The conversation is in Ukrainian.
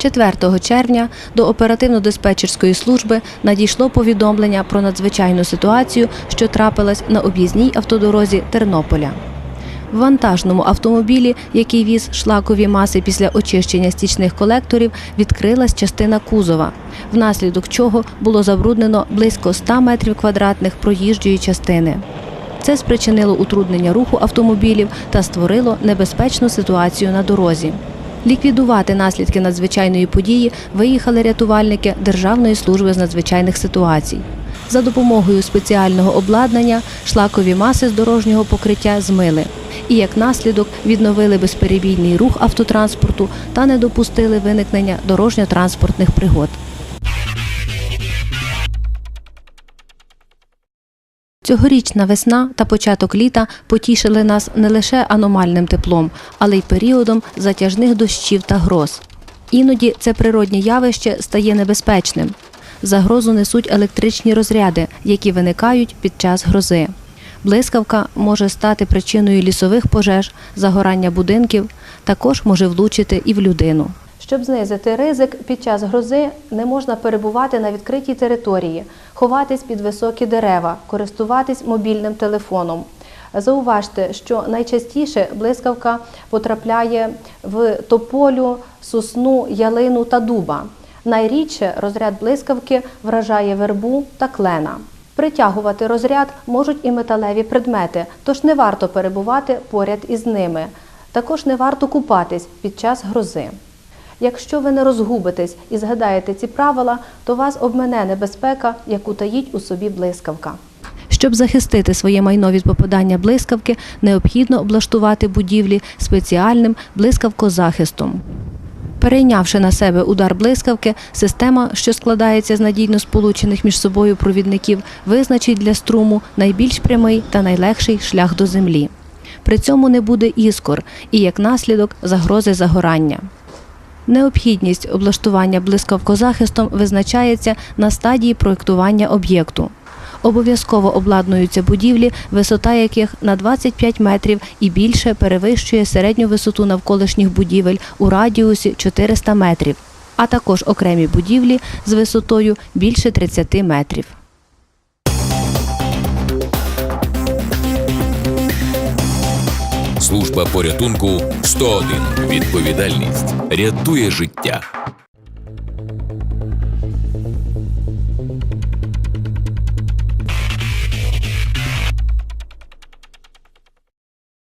4 червня до оперативно-диспетчерської служби надійшло повідомлення про надзвичайну ситуацію, що трапилась на об'їзній автодорозі Тернополя. В вантажному автомобілі, який віз шлакові маси після очищення стічних колекторів, відкрилась частина кузова, внаслідок чого було забруднено близько 100 метрів квадратних проїжджої частини. Це спричинило утруднення руху автомобілів та створило небезпечну ситуацію на дорозі. Ліквідувати наслідки надзвичайної події виїхали рятувальники Державної служби з надзвичайних ситуацій. За допомогою спеціального обладнання шлакові маси з дорожнього покриття змили і як наслідок відновили безперебійний рух автотранспорту та не допустили виникнення дорожньо-транспортних пригод. Цьогорічна весна та початок літа потішили нас не лише аномальним теплом, але й періодом затяжних дощів та гроз. Іноді це природнє явище стає небезпечним. Загрозу несуть електричні розряди, які виникають під час грози. Блискавка може стати причиною лісових пожеж, загорання будинків, також може влучити і в людину. Щоб знизити ризик під час грози, не можна перебувати на відкритій території, ховатись під високі дерева, користуватись мобільним телефоном. Зауважте, що найчастіше блискавка потрапляє в тополю, сосну, ялину та дуба. Найрідше розряд блискавки вражає вербу та клена. Притягувати розряд можуть і металеві предмети, тож не варто перебувати поряд із ними. Також не варто купатись під час грози. Якщо ви не розгубитесь і згадаєте ці правила, то вас обмене небезпека, яку таїть у собі блискавка. Щоб захистити своє майно від попадання блискавки, необхідно облаштувати будівлі спеціальним блискавкозахистом. Перейнявши на себе удар блискавки, система, що складається з надійно сполучених між собою провідників, визначить для струму найбільш прямий та найлегший шлях до землі. При цьому не буде іскор і, як наслідок, загрози загорання. Необхідність облаштування блискавкозахистом визначається на стадії проєктування об'єкту. Обов'язково обладнуються будівлі, висота яких на 25 метрів і більше перевищує середню висоту навколишніх будівель у радіусі 400 метрів, а також окремі будівлі з висотою більше 30 метрів. Служба порятунку 101. Відповідальність рятує життя.